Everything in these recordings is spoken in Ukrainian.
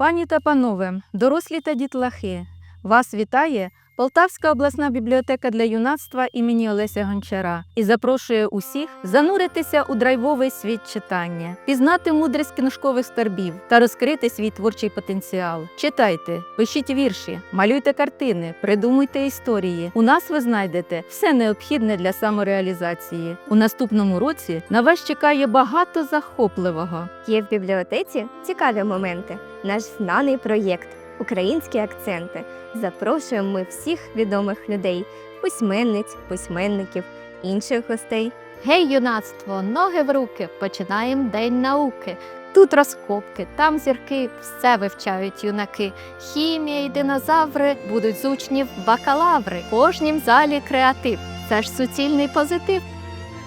Пані та панове, дорослі та дітлахи, вас вітає Полтавська обласна бібліотека для юнацтва імені Олеся Гончара і запрошує усіх зануритися у драйвовий світ читання, пізнати мудрість книжкових скарбів та розкрити свій творчий потенціал. Читайте, пишіть вірші, малюйте картини, придумуйте історії. У нас ви знайдете все необхідне для самореалізації. У наступному році на вас чекає багато захопливого. Є в бібліотеці цікаві моменти. Наш знаний проєкт Українські акценти. Запрошуємо ми всіх відомих людей, письменниць, письменників, інших гостей. Гей, юнацтво, ноги в руки, починаємо день науки. Тут розкопки, там зірки, все вивчають юнаки. Хімія і динозаври будуть з учнів бакалаври. Кожнім залі креатив. Це ж суцільний позитив.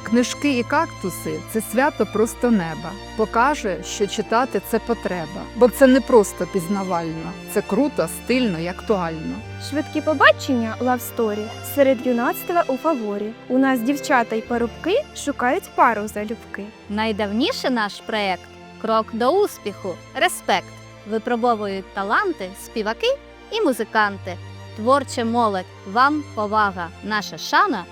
Книжки і кактуси це свято просто неба. Покаже, що читати це потреба, бо це не просто пізнавально, це круто, стильно і актуально. Швидкі побачення лавсторі серед юнацтва у фаворі. У нас дівчата й парубки шукають пару залюбки. Найдавніше наш проект крок до успіху, респект. Випробовують таланти, співаки і музиканти. Творче молодь, вам повага, наша шана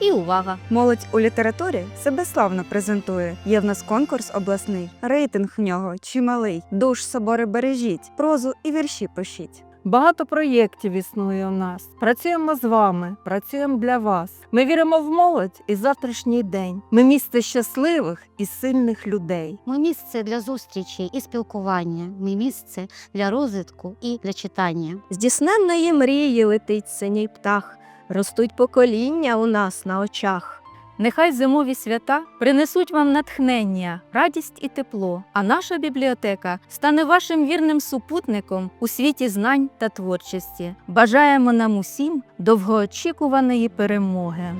і увага. Молодь у літературі себе славно презентує. Є в нас конкурс обласний, рейтинг в нього чималий. Душ собори бережіть, прозу і вірші пишіть. Багато проєктів існує у нас. Працюємо з вами, працюємо для вас. Ми віримо в молодь і завтрашній день. Ми місце щасливих і сильних людей. Ми місце для зустрічі і спілкування. Ми місце для розвитку і для читання. З дісненної мрії летить синій птах. Ростуть покоління у нас на очах. Нехай зимові свята принесуть вам натхнення, радість і тепло. А наша бібліотека стане вашим вірним супутником у світі знань та творчості. Бажаємо нам усім довгоочікуваної перемоги.